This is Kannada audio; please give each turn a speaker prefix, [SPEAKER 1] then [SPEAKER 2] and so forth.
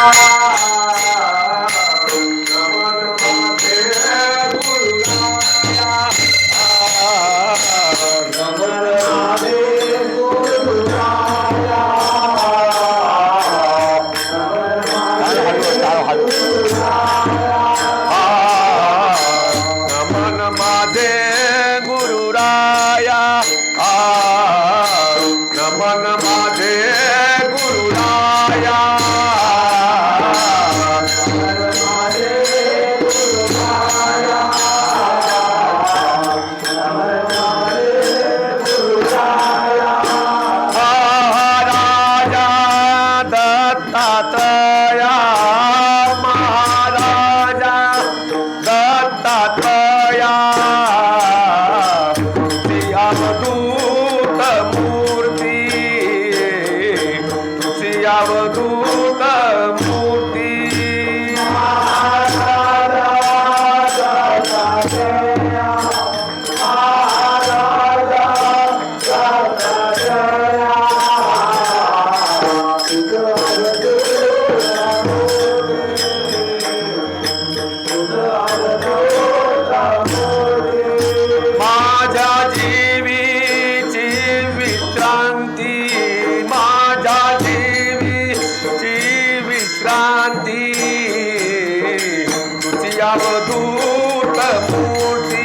[SPEAKER 1] Música ೂಟ ಮೂಟಿ